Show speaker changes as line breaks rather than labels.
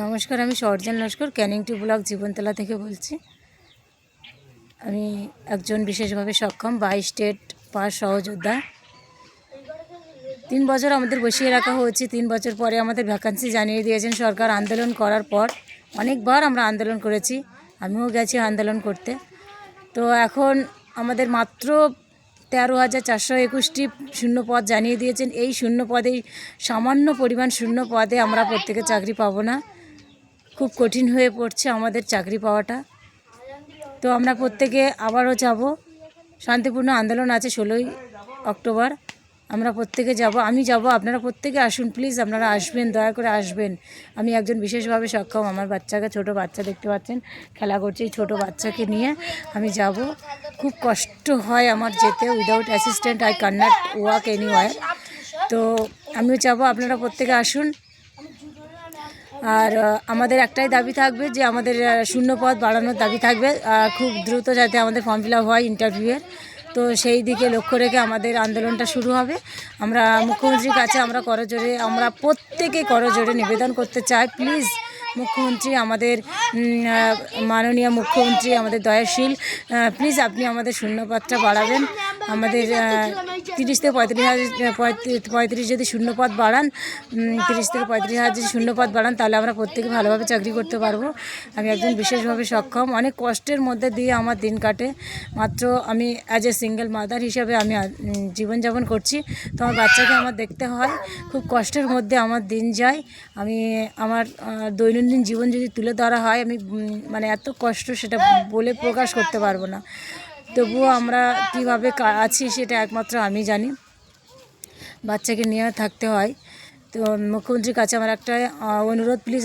নমস্কার, আমি Sarjan Laskar, Canning two block Jibantala থেকে বলছি। আমি একজন বিশেষভাবে সক্ষম বাই স্টেট পাস সহযোদ্ধা। তিন বছর আমাদের বসিয়ে রাখা হয়েছে। তিন বছর পরে আমাদের ভ্যাকান্সি জানিয়ে দিয়েছেন সরকার আন্দোলন করার পর। অনেকবার আমরা আন্দোলন করেছি, আমিও গেছি আন্দোলন করতে। তো এখন আমাদের মাত্র তেরো হাজার চারশো একুশটি শূন্য পদ জানিয়ে দিয়েছেন। এই শূন্য পদেই সামান্য পরিমাণ শূন্য পদে আমরা প্রত্যেকে চাকরি পাবো না। খুব কঠিন হয়ে পড়ছে আমাদের চাকরি পাওয়াটা। তো আমরা প্রত্যেকে আবারও যাব। শান্তিপূর্ণ আন্দোলন আছে ষোলোই অক্টোবর। আমরা প্রত্যেকে যাব। আমি যাব। আপনারা প্রত্যেকে আসুন প্লিজ আপনারা আসবেন, দয়া করে আসবেন। আমি একজন বিশেষভাবে সক্ষম। আমার বাচ্চাকে, ছোট বাচ্চা দেখতে পাচ্ছেন। খেলা করছে এই ছোটো বাচ্চাকে নিয়ে আমি যাব। খুব কষ্ট হয় আমার যেতে। Without assistant I cannot not walk anywhere তো আমিও যাব। আপনারা প্রত্যেকে আসুন। আর আমাদের একটাই দাবি থাকবে যে আমাদের আহ, শূন্য পদ বাড়ানোর দাবি থাকবে খুব দ্রুত যাতে আমাদের ফর্ম ফিল আপ হয় ইন্টারভিউয়ের। তো সেই দিকে লক্ষ্য রেখে আমাদের আন্দোলনটা শুরু হবে। আমরা মুখ্যমন্ত্রীর কাছে আমরা করজোরে আমরা প্রত্যেকে করজোরে নিবেদন করতে চাই। প্লিজ মুখ্যমন্ত্রী আমাদের মাননীয় মুখ্যমন্ত্রী আমাদের দয়াশীল প্লিজ আপনি আমাদের শূন্যপদটা বাড়াবেন। আমাদের তিরিশ থেকে পঁয়ত্রিশ হাজার পঁয়ত্রিশ- পঁয়ত্রিশ যদি শূন্যপদ বাড়ান তিরিশ থেকে পঁয়ত্রিশ হাজার যদি শূন্যপদ বাড়ান তাহলে আমরা প্রত্যেকে ভালোভাবে চাকরি করতে পারব। আমি একজন বিশেষভাবে সক্ষম। অনেক কষ্টের মধ্যে দিয়ে আমার দিন কাটে। মাত্র আমি অ্যাজ এ সিঙ্গেল মাদার হিসাবে আমি জীবনযাপন করছি। তো আমার বাচ্চাকে আমার দেখতে হয়। খুব কষ্টের মধ্যে আমার দিন যায়। আমি আমার দৈনন্দিন জীবন যদি তুলে ধরা হয় আমি মানে এত কষ্ট সেটা বলে প্রকাশ করতে পারব না। তবুও আমরা কীভাবে আছি সেটা একমাত্র আমি জানি। বাচ্চাকে নিয়ে থাকতে হয়। তো মুখ্যমন্ত্রীর কাছে আমার একটা অনুরোধ প্লিজ